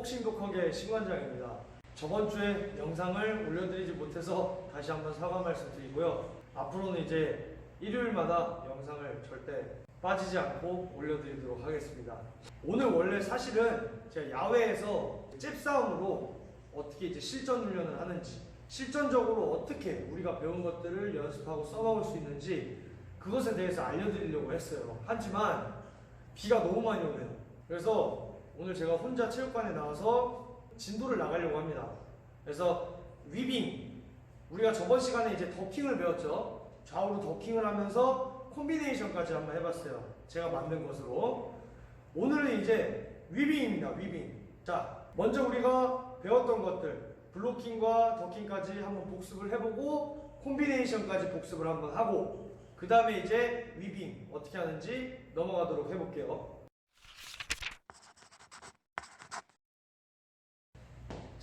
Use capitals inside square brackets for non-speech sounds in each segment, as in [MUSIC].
복싱 독학의 신관장입니다. 저번 주에 영상을 올려드리지 못해서 다시 한번 사과 말씀드리고요. 앞으로는 이제 일요일마다 영상을 절대 빠지지 않고 올려드리도록 하겠습니다. 오늘 원래 사실은 제가 야외에서 잽싸움으로 어떻게 이제 실전 훈련을 하는지 실전적으로 어떻게 우리가 배운 것들을 연습하고 써먹을 수 있는지 그것에 대해서 알려드리려고 했어요. 하지만 비가 너무 많이 오네요. 그래서 오늘 제가 혼자 체육관에 나와서 진도를 나가려고 합니다. 그래서 위빙 우리가 저번 시간에 이제 더킹을 배웠죠. 좌우로 더킹을 하면서 콤비네이션까지 한번 해봤어요. 제가 만든 것으로 오늘은 이제 위빙입니다. 위빙. 자, 먼저 우리가 배웠던 것들 블로킹과 더킹까지 한번 복습을 해보고 콤비네이션까지 복습을 한번 하고 그 다음에 이제 위빙 어떻게 하는지 넘어가도록 해볼게요.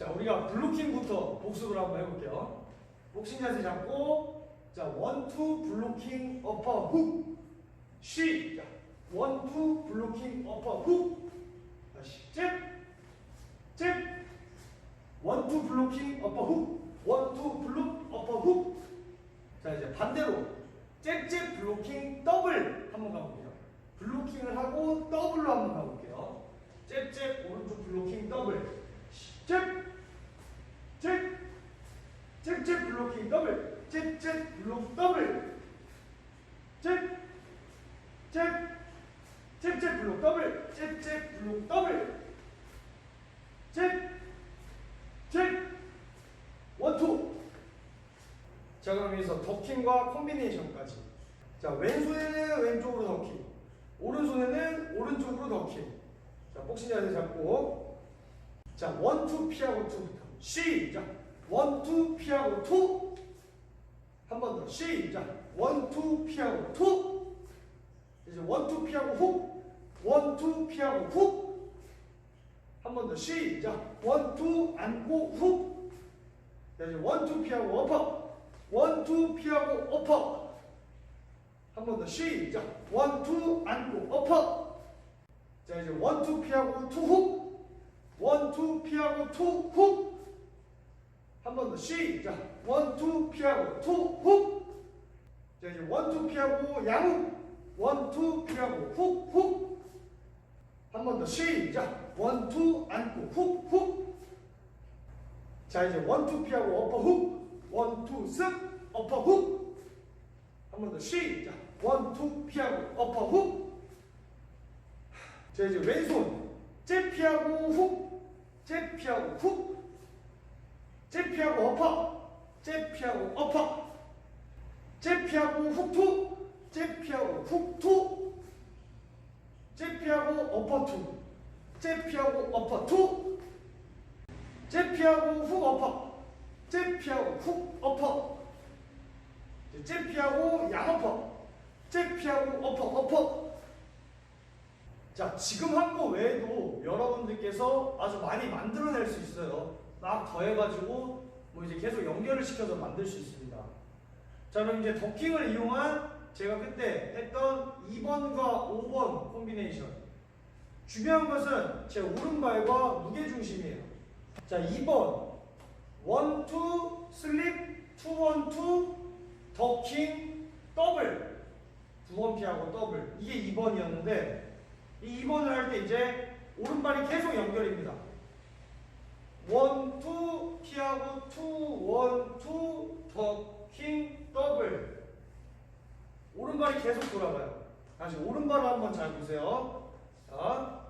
자, 우리가 블로킹부터 복습을 한번 해볼게요. 복싱 자세 잡고, 자, 원투 블로킹 어퍼 훅. 쉬. 자, 원투 블로킹 어퍼 훅. 다시 잽, 잽. 원투 블로킹 어퍼 훅. 원투 블록 어퍼 훅. 자, 이제 반대로 잽잽 블로킹 더블 한번 가볼게요. 블로킹을 하고 더블로 한번 가볼게요. 잽잽 오른쪽 블로킹 더블. 잽, 잽, 잽잽 블로킹 더블, 잽잽 블록 더블, 잽, 잽, 잽잽 블록 더블, 잽잽 블록 더블, 잽, 잽, 원투. 자 그럼 여기서 더킹과 콤비네이션까지. 자 왼손에는 왼쪽으로 더킹, 오른손에는 오른쪽으로 더킹. 자 복싱 자세 잡고. 자, 원투 피하고 투부터 시작. 원투 피하고 투. 한 번 더 시작. 원투 피하고 투. 이제 원투 피하고 훅. 원투 피하고 훅. 한 번 더 시작. 원투 안고 훅. 자, 이제 원투 피하고 어퍼. 원투 피하고 어퍼. 한 번 더 시작. 원투 안고 어퍼. 자, 이제 원투 피하고 투 훅. 원투 피하고 투 훅. 한 번 더 시작. 원투 피하고 투 훅. 자 이제 원투 피하고 양훅. 원투 피하고 훅 훅. 한 번 더 시작. 원투 안고 훅 훅. 자 이제 원투 피하고 어퍼 훅. 원투 쓱 어퍼 훅. 한 번 더 시작. 원투 피하고 어퍼 훅. 자 이제 왼손 잽 피하고 훅, 잽 피하고 훅, 잽 피하고 어퍼, 잽 피하고 어퍼, 잽 피하고 훅투, 잽 피하고 훅투, 잽 피하고 어퍼투, 잽 피하고 어퍼투, 잽 피하고 훅 어퍼, 잽 피하고 훅 어퍼, 잽 피하고 양 어퍼, 잽 피하고 어퍼 어퍼. 자, 지금 한 거 외에도 여러분들께서 아주 많이 만들어낼 수 있어요. 막 더해가지고 뭐 이제 계속 연결을 시켜서 만들 수 있습니다. 자, 그럼 이제 더킹을 이용한 제가 그때 했던 2번과 5번 콤비네이션. 중요한 것은 제 오른발과 무게 중심이에요. 자, 2번. 1, 2, 슬립, 2, 1, 2, 더킹, 더블. 두번 피하고 더블. 이게 2번이었는데, 이 2번을 할 때 이제 오른발이 계속 연결입니다. 원, 투, 피하고 투, 원, 투, 더 킹, 더블. 오른발이 계속 돌아가요. 다시 오른발을 한번 잘 보세요. 자,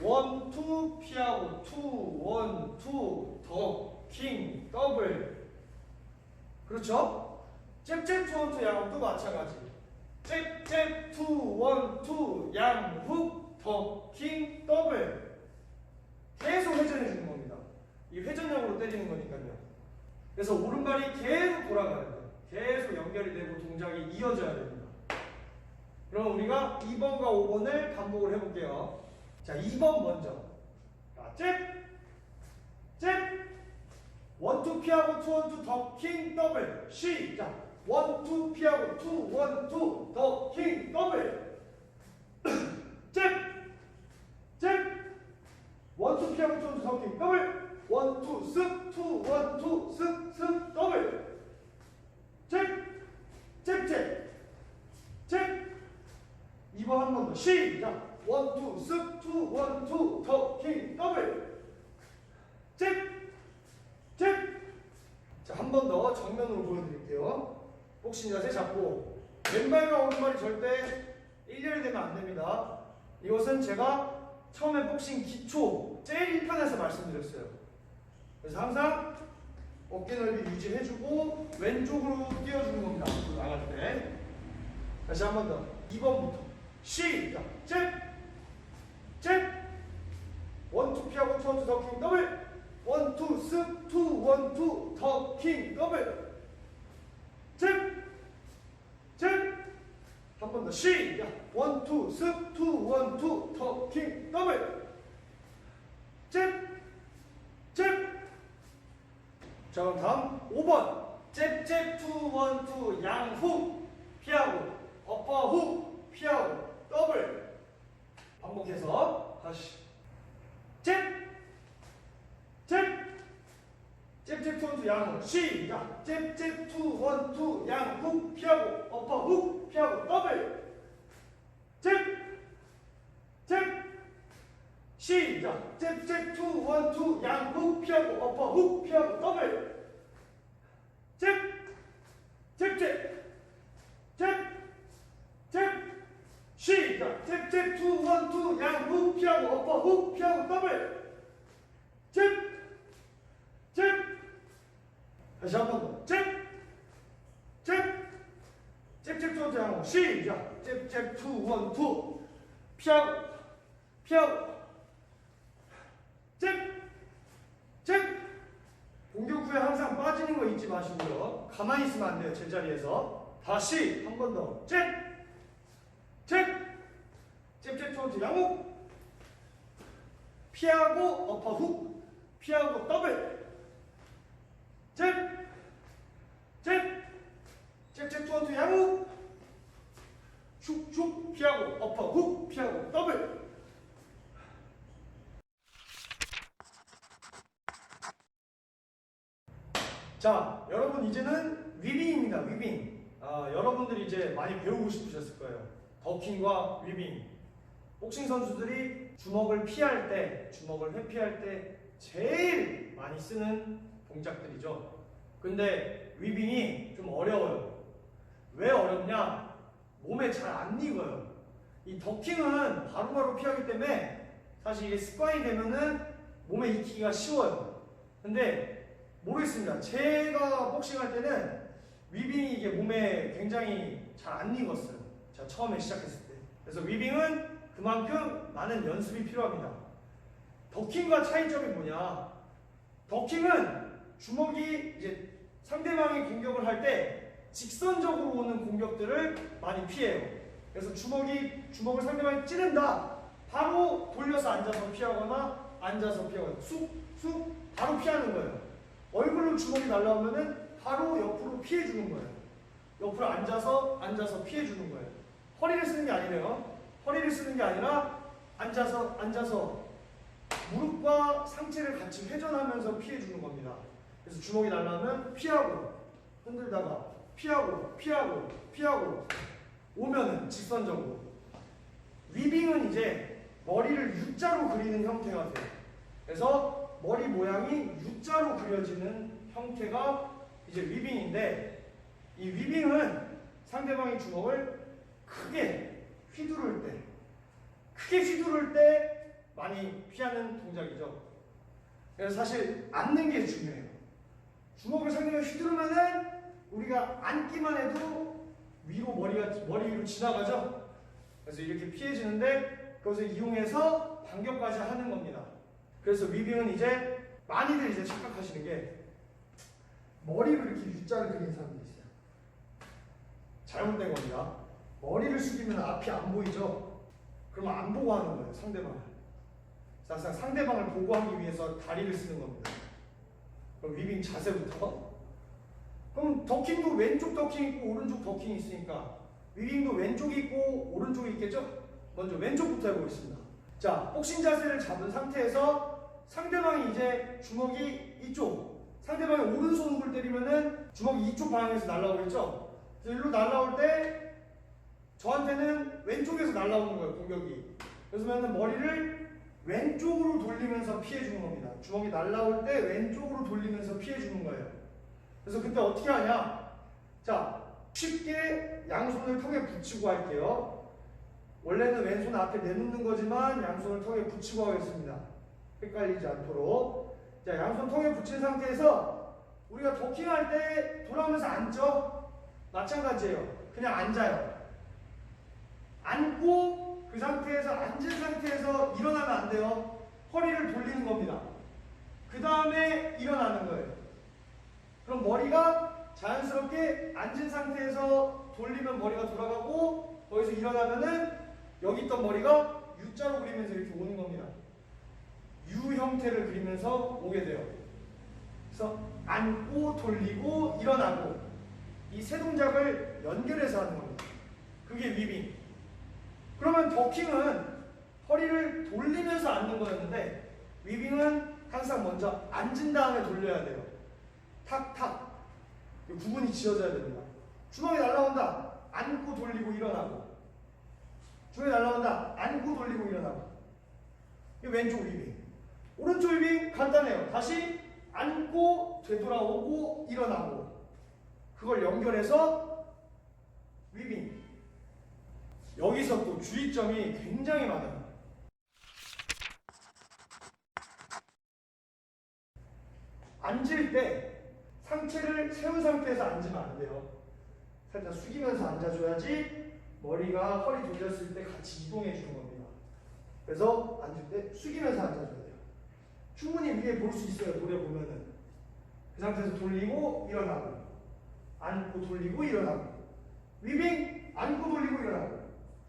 원, 투, 피하고 투, 원, 투, 더 킹, 더블. 그렇죠? 잽잽 투, 원, 투, 양도 마찬가지. 잽잽 투, 원, 투, 양, 훅, 더 킹, 더블. 계속 회전해 주는 겁니다. 이 회전형으로 때리는 거니까요. 그래서 오른발이 계속 돌아가야 돼요. 계속 연결이 되고 동작이 이어져야 됩니다. 그럼 우리가 2번과 5번을 반복을 해볼게요. 자, 2번 먼저. 자, 잽, 잽, 원투 피하고 투 원투 더킹 더블 시작 원투 피하고 투 원투 더킹 더블 [CLEARS THROAT] 잽, 잽, 원투 피하고 투 원투 더킹 더블 원투 쓱투 원투 쓱쓱 더블. 잽 잽 잽잽 이번 한 번 더. 시작. 원투 쓱투 원 투 더 킹 더블. 잽 잽 자, 한 번 더 정면으로 보여드릴게요. 복싱 자세 잡고. 왼발과 오른발이 절대 일렬이 되면 안 됩니다. 이것은 제가 처음에 복싱 기초 제일 1편에서 말씀드렸어요. 그래서 항상 어깨 넓이 유지해주고 왼쪽으로 뛰어주는 겁니다. 나갈 때. 다시 한 번 더. 2번부터 시작. 잽! 잽! 원투 피하고 투원투 더킹 더블 원투 쓱투 원투 더킹 더블 잽! 잽! 한 번 더 시작 원투 쓱투 원투 더킹 더블 잽! 잽! 자 그럼 다음 5번. 잽잽 투 원투 양훅 피하고 어퍼 훅 피하고 더블. 반복해서 다시. 잽! 잽! 잽잽 투 원투 양훅 시작. 잽잽 투 원투 양훅 피하고 어퍼 훅 피하고 더블 잽! 잽! 시작 잽 잽 투 원 투 양훅 피하고 어퍼 훅 피하고 더블 잽! 잽 잽 잽! 잽! 시작 잽 잽 투 원 투 양훅 피하고 어퍼 훅 피하고 더블 잽! 잽! 다시 한 번 더. 잽! 잽! 잽잽 투 양호 시작 잽잽 투 원 투 피하고 피하고 잽! 잽! 공격 후에 항상 빠지는 거 잊지 마시고요. 가만히 있으면 안 돼요. 제자리에서. 다시 한 번 더. 잽! 잽! 잽잽 투 원투 양호 피하고 어퍼 훅 피하고 더블 잽! 잽! 잽잽 투원투 양호 슉슉 피하고 어퍼 훅 피하고 더블 자 여러분 이제는 위빙입니다 위빙. 아, 여러분들이 이제 많이 배우고 싶으셨을 거예요. 더킹과 위빙. 복싱 선수들이 주먹을 피할 때 주먹을 회피할 때 제일 많이 쓰는 동작들이죠. 근데 위빙이 좀 어려워요. 왜 어렵냐? 몸에 잘 안 익어요. 이 더킹은 바로바로 피하기 때문에 사실 이게 습관이 되면은 몸에 익히기가 쉬워요. 근데 모르겠습니다. 제가 복싱할 때는 위빙이 이게 몸에 굉장히 잘 안 익었어요. 제가 처음에 시작했을 때. 그래서 위빙은 그만큼 많은 연습이 필요합니다. 더킹과 차이점이 뭐냐? 더킹은 주먹이 이제 상대방이 공격을 할 때 직선적으로 오는 공격들을 많이 피해요. 그래서 주먹이 주먹을 상대방이 찌른다. 바로 돌려서 앉아서 피하거나 앉아서 피하거나 쑥 쑥 바로 피하는 거예요. 얼굴로 주먹이 날라오면은 바로 옆으로 피해 주는 거예요. 옆으로 앉아서 앉아서 피해 주는 거예요. 허리를 쓰는 게 아니래요. 허리를 쓰는 게 아니라 앉아서 앉아서 무릎과 상체를 같이 회전하면서 피해 주는 겁니다. 그래서 주먹이 날라오면 피하고 흔들다가 피하고 피하고 피하고 오면은 직선적으로 위빙은 이제 머리를 U자로 그리는 형태가 돼요. 그래서 머리 모양이 U자로 그려지는 형태가 이제 위빙인데 이 위빙은 상대방의 주먹을 크게 휘두를 때 크게 휘두를 때 많이 피하는 동작이죠. 그래서 사실 앉는 게 중요해요. 주먹을 상대방이 휘두르면은 우리가 앉기만 해도 위로 머리가 머리 위로 지나가죠. 그래서 이렇게 피해지는데 그것을 이용해서 반격까지 하는 겁니다. 그래서 위빙은 이제 많이들 이제 착각하시는 게 머리를 이렇게 U자를 그리는 사람들이 있어요. 잘못된 겁니다. 머리를 숙이면 앞이 안 보이죠? 그러면 안 보고 하는 거예요, 상대방을. 사실상 상대방을 보고 하기 위해서 다리를 쓰는 겁니다. 그럼 위빙 자세부터. 그럼 더킹도 왼쪽 더킹 있고 오른쪽 더킹이 있으니까 위빙도 왼쪽이 있고 오른쪽이 있겠죠? 먼저 왼쪽부터 해보겠습니다. 자, 복싱 자세를 잡은 상태에서 상대방이 이제 주먹이 이쪽, 상대방이 오른손 을 때리면은 주먹이 이쪽 방향에서 날라오겠죠? 그래서 일로 날라올 때 저한테는 왼쪽에서 날라오는 거예요, 공격이. 그래서면은 머리를 왼쪽으로 돌리면서 피해 주는 겁니다. 주먹이 날라올 때 왼쪽으로 돌리면서 피해 주는 거예요. 그래서 그때 어떻게 하냐? 자, 쉽게 양손을 턱에 붙이고 할게요. 원래는 왼손 앞에 내놓는 거지만 양손을 턱에 붙이고 하겠습니다. 헷갈리지 않도록. 자, 양손 턱에 붙인 상태에서 우리가 도킹할 때 돌아오면서 앉죠? 마찬가지예요. 그냥 앉아요. 앉고 그 상태에서 앉은 상태에서 일어나면 안 돼요. 허리를 돌리는 겁니다. 그 다음에 일어나는 거예요. 그럼 머리가 자연스럽게 앉은 상태에서 돌리면 머리가 돌아가고 거기서 일어나면은 여기 있던 머리가 U자로 그리면서 이렇게 오는 겁니다. U 형태를 그리면서 오게 돼요. 그래서 앉고 돌리고 일어나고 이 세 동작을 연결해서 하는 겁니다. 그게 위빙. 그러면 더킹은 허리를 돌리면서 앉는 거였는데 위빙은 항상 먼저 앉은 다음에 돌려야 돼요. 탁탁. 이 구분이 지어져야 됩니다. 주먹이 날라온다. 앉고 돌리고 일어나고. 주먹이 날라온다. 앉고 돌리고 일어나고. 이 왼쪽 위빙. 오른쪽 위빙 간단해요. 다시 앉고 되돌아오고 일어나고. 그걸 연결해서 위빙. 여기서 또 주의점이 굉장히 많아요. 앉을 때 상체를 세운 상태에서 앉으면 안 돼요. 살짝 숙이면서 앉아줘야지 머리가 허리 돌렸을 때 같이 이동해 주는 겁니다. 그래서 앉을 때 숙이면서 앉아줘야 돼요. 충분히 위에 볼 수 있어요. 노래 보면은. 그 상태에서 돌리고 일어나고. 앉고 돌리고 일어나고. 위빙 앉고 돌리고 일어나고.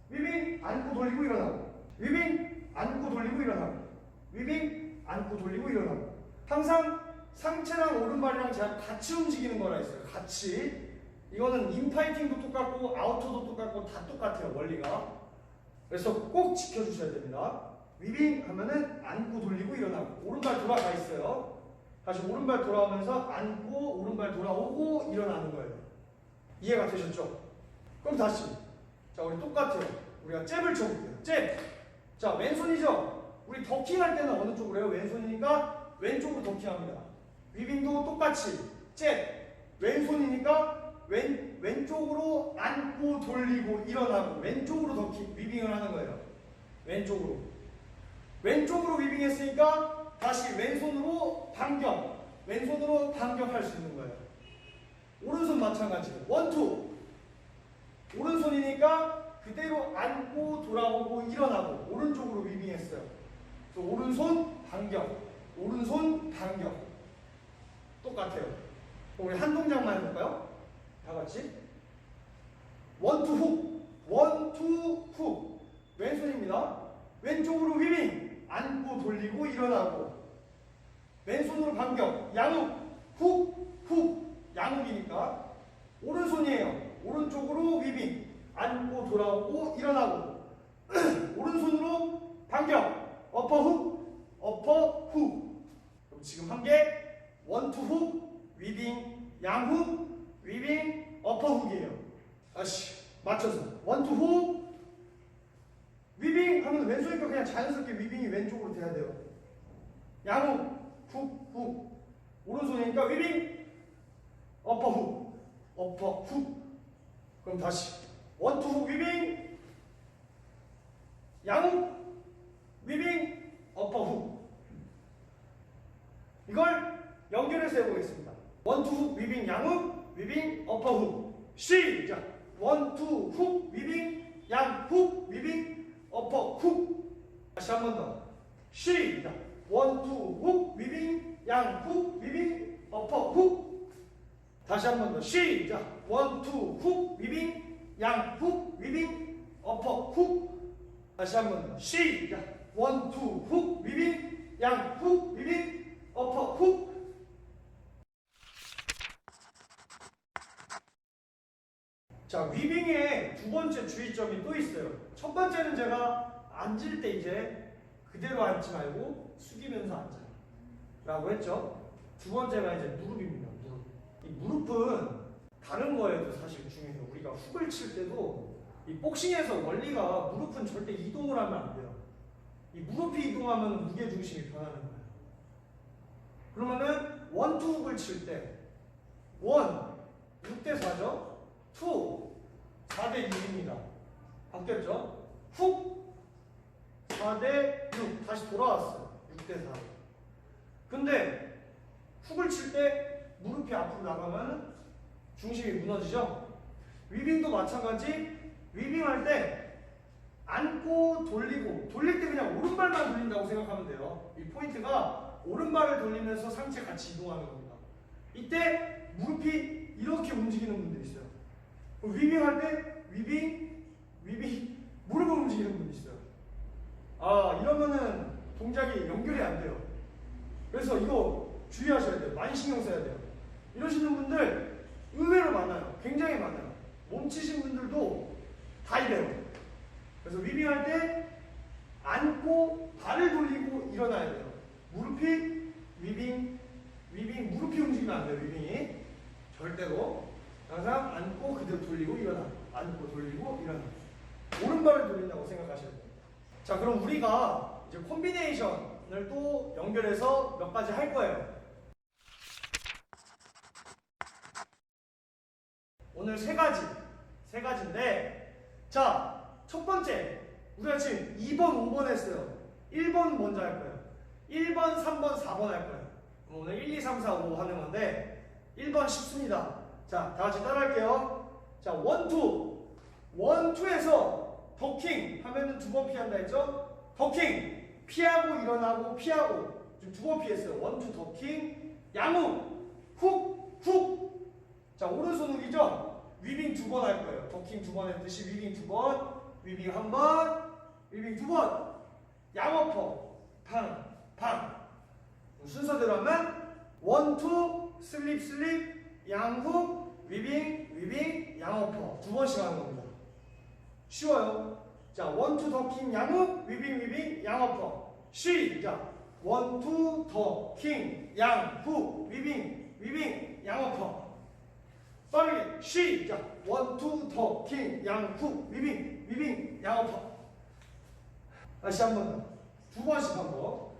위빙 앉고 돌리고 일어나고. 위빙 앉고 돌리고 일어나고. 위빙 앉고 돌리고 일어나고. 항상 상체랑 오른발이랑 제가 같이 움직이는 거라 있어요 같이. 이거는 인파이팅도 똑같고 아우터도 똑같고 다 똑같아요 원리가. 그래서 꼭 지켜주셔야 됩니다 위빙 하면은 앉고 돌리고 일어나고 오른발 돌아가 있어요 다시 오른발 돌아오면서 앉고 오른발 돌아오고 일어나는 거예요 이해가 되셨죠? 그럼 다시 자, 우리 똑같아요. 우리가 잽을 쳐볼게요. 잽. 자, 왼손이죠? 우리 더킹할 때는 어느 쪽으로 해요? 왼손이니까 왼쪽으로 더킹합니다. 위빙도 똑같이 잽. 왼손이니까 왼, 왼쪽으로 앉고 돌리고 일어나고 왼쪽으로 더킹, 위빙을 하는 거예요. 왼쪽으로. 왼쪽으로 위빙했으니까 다시 왼손으로 반격. 왼손으로 반격할 수 있는 거예요. 오른손 마찬가지예요. 원투. 오른손이니까 그대로 앉고 돌아오고 일어나고 오른쪽으로 위빙했어요. 오른손 반격, 오른손 반격 똑같아요. 우리 한 동작만 해볼까요? 다 같이 원투 훅, 원투 훅 왼손입니다. 왼쪽으로 위빙 앉고 돌리고 일어나고. 왼손으로 반격 양욱 훅훅. 양욱이니까 오른손이에요. 오른쪽으로 위빙 앉고 돌아오고 일어나고. [CLEARS THROAT] 오른손으로 반격 어퍼 훅 어퍼 훅 그럼 지금 한 개 원투 훅 위빙 양훅 위빙 어퍼 훅이에요. 다시 맞춰서 원투 훅 위빙 하면 왼손이니까 그냥 자연스럽게 위빙이 왼쪽으로 돼야 돼요. 양훅 훅훅. 오른손이니까 위빙. 어퍼 훅. 어퍼 훅. 그럼 다시. 원투 훅 위빙. 양훅 위빙. 어퍼 훅. 이걸 연결해서 해보겠습니다. 원투 훅 위빙 양훅 위빙 어퍼 훅. 시작. 원투 훅 위빙 양훅 위빙 어퍼 훅. 다시 한 번 더. 시작. 원투 훅. 위빙 양훅. 위빙 어퍼 훅. 다시 한 번 더. 시작. 원투 훅. 위빙 양훅. 위빙 어퍼 훅. 다시 한 번 더. 시작. 원투 훅. 위빙 양훅. 위빙 어퍼 훅 자, 위빙의 두 번째 주의점이 또 있어요. 첫 번째는 제가 앉을 때 이제 그대로 앉지 말고 숙이면서 앉아요. 라고 했죠. 두 번째가 이제 무릎입니다. 무릎. 이 무릎은 다른 거에도 사실 중요해요. 우리가 훅을 칠 때도 이 복싱에서 원리가 무릎은 절대 이동을 하면 안 돼요. 이 무릎이 이동하면 무게 중심이 변하는 거예요. 그러면은 원투 훅을 칠 때 원, 6대 4죠. 투, 4대 6입니다. 바뀌었죠? 훅, 4대 6. 다시 돌아왔어요. 6대 4. 근데 훅을 칠 때 무릎이 앞으로 나가면 중심이 무너지죠? 위빙도 마찬가지. 위빙할 때 안고 돌리고 돌릴 때 그냥 오른발만 돌린다고 생각하면 돼요. 이 포인트가 오른발을 돌리면서 상체 같이 이동하는 겁니다. 이때 무릎이 이렇게 움직이는 분들이 있어요. 위빙할 때 위빙, 위빙, 무릎을 움직이는 분이 있어요. 아 이러면은 동작이 연결이 안 돼요. 그래서 이거 주의하셔야 돼요. 많이 신경 써야 돼요. 이러시는 분들 의외로 많아요. 굉장히 많아요. 몸치신 분들도 다 이래요. 그래서 위빙할 때 앉고 발을 돌리고 일어나야 돼요. 무릎이 위빙, 위빙, 무릎이 움직이면 안 돼요. 위빙이 절대로 항상 앉고 그대로 돌리고 일어나. 앉고 돌리고 일어나. 오른발을 돌린다고 생각하셔야 돼요. 자, 그럼 우리가 이제 콤비네이션을 또 연결해서 몇 가지 할 거예요. 오늘 세 가지, 세 가지인데, 자, 첫 번째, 우리가 지금 2번, 5번 했어요. 1번 먼저 할 거예요. 1번, 3번, 4번 할 거예요. 오늘 1, 2, 3, 4, 5 하는 건데, 1번 쉽습니다. 자, 다 같이 따라 할게요. 자, 1, 2. 1, 2에서 더킹 하면은 두 번 피한다 했죠? 더킹. 피하고 일어나고 피하고. 지금 두 번 피했어요. 1, 2 더킹. 양후. 훅, 훅. 자, 오른손 훅이죠? 위빙 두 번 할 거예요. 더킹 두 번 했듯이 위빙 두 번, 위빙 한 번, 위빙 두 번. 양어퍼. 팡, 팡. 순서대로 하면 원, 투, 슬립, 슬립, 양후, 위빙, 위빙, 양어퍼. 두 번씩 하는 겁니다. 쉬워요. 자, 원, 투, 더킹, 양후, 위빙, 위빙, 양어퍼. 시작. 원, 투, 더킹, 양후, 위빙, 위빙, 양어퍼. 빠르게 시작. 원, 투, 더킹, 양후, 위빙, 위빙, 양어퍼. 다시 한 번 더. 두 번씩 한 번.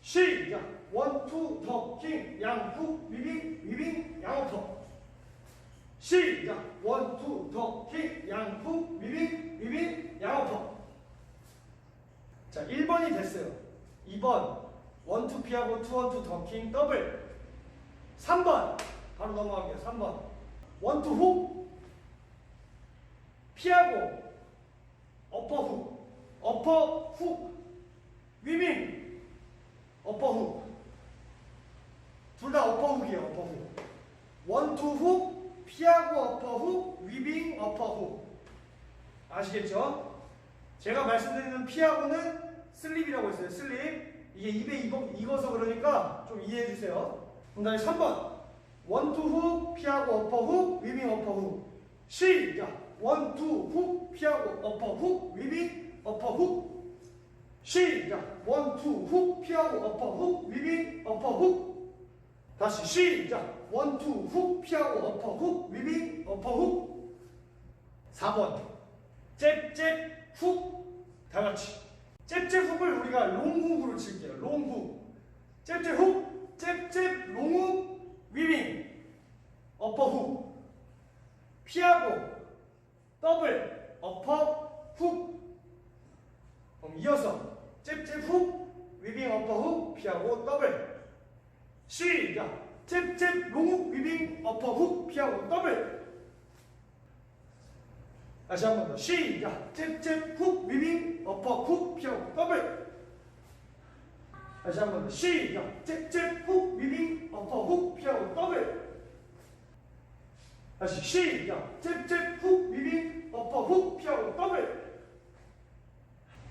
시작. 원, 투, 더킹, 양후, 위빙, 위빙, 양어퍼. 시작. 원, 투, 더킹, 양후, 위빙, 위빙, 양어퍼. 자, 1번이 됐어요. 2번. 원, 투 피하고 투, 원, 투 더킹, 더블. 3번. 바로 넘어갈게요. 3번. 원, 투 훅. 피하고. 어퍼 훅. 어퍼 훅. 위빙. 어퍼 훅. 둘 다 어퍼 훅이에요. 어퍼 훅. 원, 투 훅. 피하고 어퍼 훅. 위빙 어퍼 훅. 아시겠죠? 제가 말씀드리는 피하고는 슬립이라고 했어요. 슬립. 이게 입에 익어, 익어서 그러니까 좀 이해해 주세요. 그럼 다음에 3번. 원투 훅 피하고 어퍼 훅 위빙 어퍼 훅 시작 원투 훅 피하고 어퍼 훅 위빙 어퍼 훅 시작 원투 훅 피하고 어퍼 훅 위빙 어퍼 훅 다시 시작. 원투 훅 피하고 어퍼 훅 위빙 어퍼 훅. 4번. 잽잽 훅 다 같이. 잽잽 훅을 우리가 롱훅으로 칠게요. 롱훅. 잽잽 훅. 잽잽 롱훅. 위빙. 어퍼 훅. 피하고 더블. 어퍼 훅. 그럼 이어서 잽잽 훅. 위빙 어퍼 훅. 피하고 더블 시작. 잽잽 롱훅 위빙 어퍼 훅 피하고 더블. 다시 한 번 더. 시작. 잽잽 훅 위빙 어퍼 훅 피하고 더블. 다시 한 번 더. 시작. 잽잽 훅 위빙 어퍼 훅 피하고 더블. 다시 시작. 잽잽 훅 위빙 어퍼 훅 피하고 더블.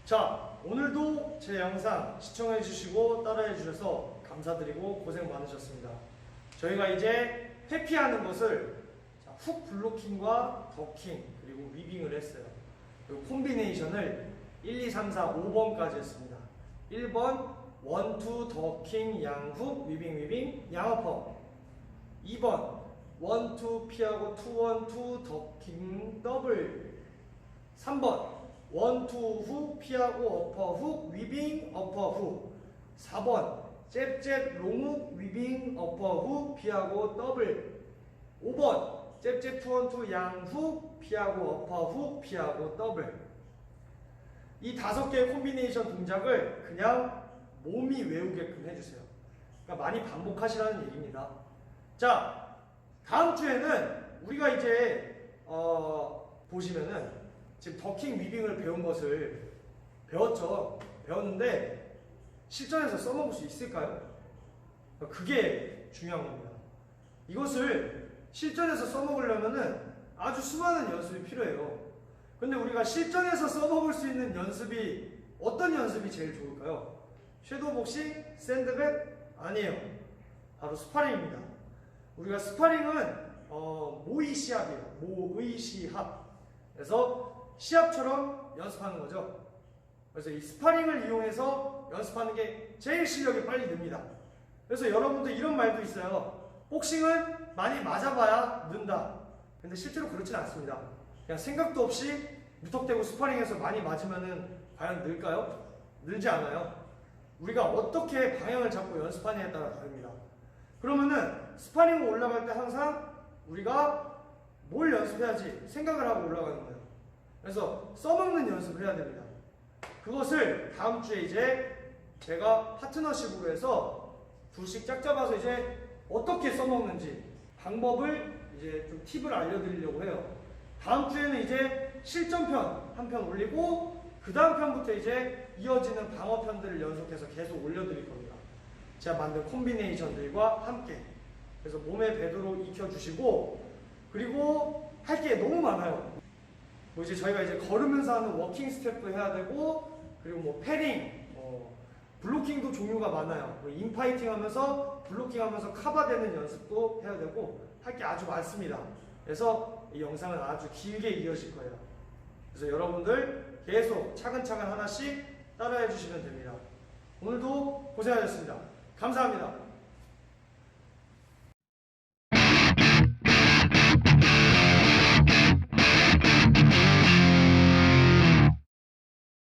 자 오늘도 제 영상 시청해 주시고 따라해 주셔서 감사드리고 고생 많으셨습니다. 저희가 이제 회피하는 것을 자, 훅 블로킹과 더킹 그리고 위빙을 했어요. 그 콤비네이션을 1, 2, 3, 4, 5번까지 했습니다. 1번 원투 더킹 양훅 위빙 위빙 양어퍼 2번 원투 피하고 투원투 더킹 더블. 3번 원투 훅 피하고 어퍼 훅 위빙 어퍼 훅 4번 잽잽 롱훅 위빙 어퍼 훅 피하고 더블 5번 잽잽 투원투 양훅 피하고 어퍼 훅 피하고 더블 이 다섯 개의 콤비네이션 동작을 그냥 몸이 외우게끔 해주세요. 그러니까 많이 반복하시라는 얘기입니다. 자, 다음 주에는 우리가 이제 어, 보시면은 지금 더킹 위빙을 배운 것을 배웠죠. 배웠는데 실전에서 써먹을 수 있을까요? 그게 중요한 겁니다. 이것을 실전에서 써먹으려면은 아주 수많은 연습이 필요해요. 근데 우리가 실전에서 써먹을 수 있는 연습이 어떤 연습이 제일 좋을까요? 섀도우 복싱, 샌드백 아니에요. 바로 스파링입니다. 우리가 스파링은 어, 모의 시합이에요. 모의 시합. 그래서 시합처럼 연습하는 거죠. 그래서 이 스파링을 이용해서 연습하는 게 제일 실력이 빨리 늡니다. 그래서 여러분들 이런 말도 있어요. 복싱은 많이 맞아봐야 는다. 근데 실제로 그렇진 않습니다. 그냥 생각도 없이 무턱대고 스파링해서 많이 맞으면은 과연 늘까요? 늘지 않아요. 우리가 어떻게 방향을 잡고 연습하느냐에 따라 다릅니다. 그러면은 스파링 올라갈 때 항상 우리가 뭘 연습해야지 생각을 하고 올라가는 거예요. 그래서 써먹는 연습을 해야 됩니다. 그것을 다음 주에 이제 제가 파트너십으로 해서 둘씩 짝 잡아서 이제 어떻게 써먹는지 방법을 이제 좀 팁을 알려드리려고 해요. 다음 주에는 이제 실전편 한 편 올리고 그 다음 편부터 이제 이어지는 방어편들을 연속해서 계속 올려드릴 겁니다. 제가 만든 콤비네이션들과 함께 그래서 몸에 배도록 익혀주시고 그리고 할 게 너무 많아요. 뭐 이제 저희가 이제 걸으면서 하는 워킹 스텝도 해야 되고 그리고 뭐뭐 블로킹도 종류가 많아요. 뭐 인파이팅 하면서 블로킹 하면서 커버되는 연습도 해야 되고 할 게 아주 많습니다. 그래서 이 영상은 아주 길게 이어질 거예요. 그래서 여러분들 계속 차근차근 하나씩 따라해 주시면 됩니다. 오늘도 고생하셨습니다. 감사합니다.